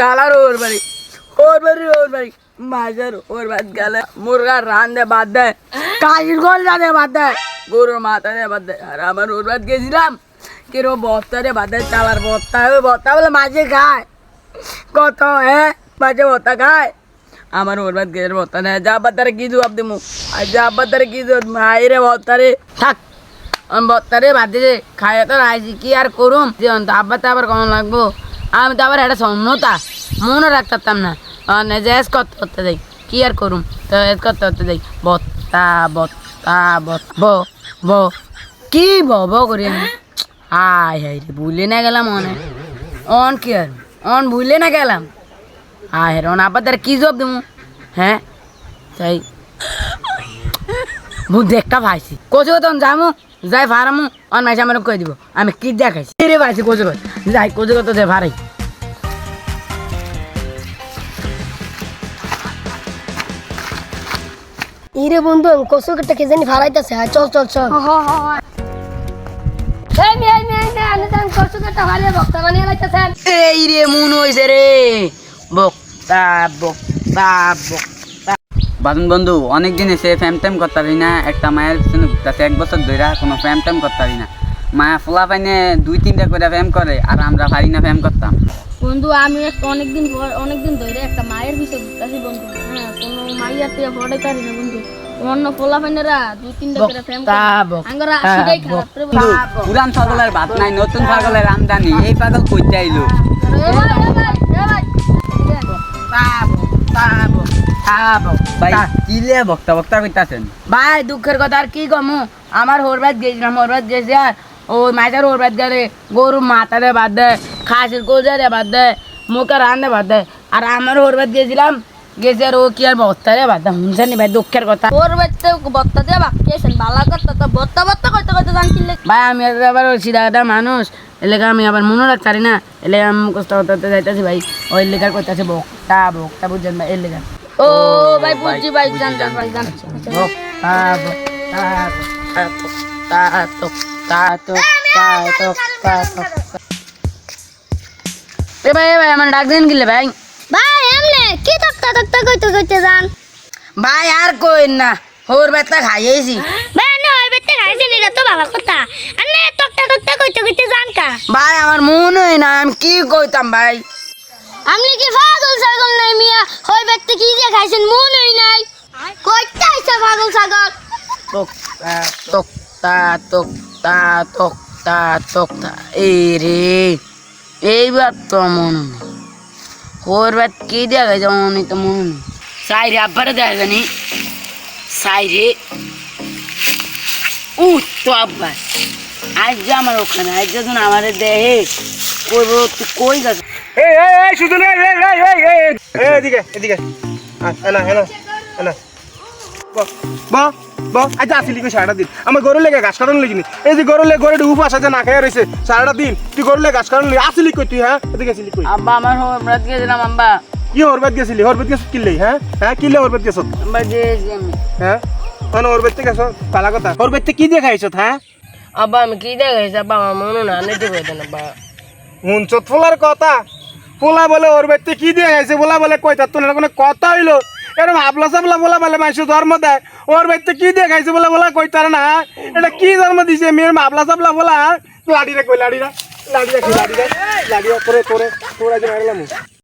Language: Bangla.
শালার ওর বাড়ি। ওর বাড়ি ওর বাড়ি। মাঝের ওর বাদ গেলে মুরগার রান দে, বাদ দেয় কাশির গোল দে, বাদ দেয় গরুর মাথা দে, বাদ দেয় আর আমার ওর বাদ গেছিলাম। কিরো বস্তা রে, বাদ দেয় চালার বস্তা ওই বস্তা বলে মাঝে খায়। কত হ্যাঁ মাঝে বস্তা খায়। আমার ওর বাদ গেছে বস্তা নেয়। যা বাতারে কি জবাব দিমু? আর যা বাতারে কি জবাব মাই রে বস্তারে থাক। আমি বত্তারে বাদ দিয়ে খাইয়ে তো রাইছি, কি আর করুম? যে অন্ত আব্বাতে আবার কম লাগবো? আমি তো আবার একটা শূন্যতা মনে রাখতাম না। এস করতে করতে দেই। কি আর করুম? তো এস করতে করতে দেই। বত্তা বত্তা, বত, ব ব। কি ব ব করি আমি? হাই হাই রে, ভুলে না গেলাম অনে। অন কি আর? অন ভুলে না গেলাম। হাই রে, অন আব্বা তার কি জব দেবো হ্যাঁ? তাই বুদ্ধি একটা পাইছি। কোচে তখন যামু যাই ফারামু অন মাইসে আমার কই দিব? আমি কি দেখাইছি? রে পাইছি কোচে যাই কোচে কত যাই ফারাই ইরে বন্ধু কসু কেটে কে জানি ফারাইতেছে হ্যাঁ চল চল। চল এই রে মুন হইছে রে। বক্তা বক্তা বক্তা। বাদন বন্ধু অনেক দিন এসে ফ্যাম টাইম করতে পারি না একটা মায়ের পিছনে ঘুরতেছে এক বছর ধরে কোনো ফ্যাম টাইম করতে পারি না। মায়া ফোলা পাইনে দুই তিনটা করে ফ্যাম করে আর আমরা পারি না ফ্যাম করতাম। বন্ধু আমি একটা অনেকদিন অনেকদিন ধরে একটা মায়ের পিছনে ঘুরতেছি বন্ধু। হ্যাঁ কোনো মাইয়ার টিয়া ফটাই পারি না বন্ধু। অন্য ফোলা ফাইনেরা দুই তিনটা করে ফেম বক্তা বক্তা আঙ্গরা আসিটাই খারাপ পুরান পাগলের ভাত নাই নতুন পাগলের আমদানি এই পাগল কইতে আইলো। ভাই কিলে বক্তা বক্তা কইতাছেন? দুঃখের কথা আর কি কমু? আমার হোরবাদ গেছিলাম হোরবাদ গেছি আর ওই মাছের হোরবাদ গেলে গরু মাথা দিয়ে বাদ দেয় খাসির কোজা দিয়ে বাদ দেয় মুখে রান দিয়ে বাদ দেয় আর আমার হোরবাদ গেছিলাম গেছি আর ও কি আর বস্তা দিয়ে বাদ দেয় শুনছেন নি ভাই দুঃখের কথা। ওর বাচ্চা বত্তা দিয়ে বাকিয়েছেন বালা করতে তো বত্তা বত্তা করতে করতে জান কিনলে ভাই আমি আবার ওই সিধা মানুষ এলাকা আমি আবার মনে রাখতে পারি না এলাকা আমি মুখস্থ করতে করতে যাইতেছি ভাই। ওই লেখার করতেছে বক্তা বক্তা বুঝছেন ভাই এর লেখা ও ভাই বুঝছি ভাই জান জান ভাই জান। এ ভাই ভাই আমার ডাক দিন গিলে ভাই। ভাই এমনে কি তক্তা তক্তা কইতে কইতে যান ভাই আর কই না হোর বেতা খাইয়েছি। ভাই না ওই বেতে খাইছেন এটা তো ভালো কথা। আনে তক্তা তক্তা কইতে কইতে যান কা? ভাই আমার মন হয় না আমি কি কইতাম ভাই? আপনি কি পাগল ছাগল নাই মিয়া? ওই কি যে খাইছেন? মন হই নাই। কইতে আইছে পাগল ছাগল? তোক্তা তোক্তা তোক্তা তোক্তা তোক্তা। এই রে এইবার তো মনে নেই। হোর কি দেখা যায় মনে তো মনে নেই। সাই রে আব্বারে দেখা জানি সাই রে। উ তো আব্বা। আজ যে আমার ওখানে আজ যখন আমার দেহে কই বল, তুই কই যাস? এই এই এই সুজন এই এই। এদিকে এদিকে। এনা এনা এনা ব ব আজ আসিলি কই সারাটা দিন। আমার গরু লেগে ঘাস কাটন লেগিনি এই যে গরু লেগে গরুটি উপাস আছে না খেয়ে রয়েছে সারাটা দিন। তুই গরু লেগে ঘাস কাটন লেগে। আসিলি কই তুই হ্যাঁ? এদিকে আসিলি কই। আব্বা আমার হোর বাত গেছিলাম আব্বা। কি হরবাদ গেছিলি হরবাদ গেছ কিনলেই হ্যাঁ? হ্যাঁ কিনলে হরবাদ গেছ আব্বা গেছি আমি হ্যাঁ? মানে হরবাদ থেকে গেছ পালা কথা। হরবাদ কি দিয়ে খাইছ হ্যাঁ? আব্বা আমি কি দেখাইছি আব্বা আমার মনে না নিতে কইতেন আব্বা। হুনচত ফোলার কথা? ফোলা বলে ওর বাড়িতে কি দিয়ে গেছে? বলা বলে, কই তার তোর কোনো কথা হইল? এরকম আবলা সাবলা বলা বলে মানুষ ধর্ম দেয়। ওর বাড়িতে কি দিয়ে খাইছে বলে বলা কই তার না এটা কি ধর্ম দিছে? মেয়ের আবলা সাবলা বলা লাড়ি রে কই, লাড়ি রে লাড়ি রে লাড়ি রে লাড়ি রে, তোরে তোরে, তোরা যে মারলাম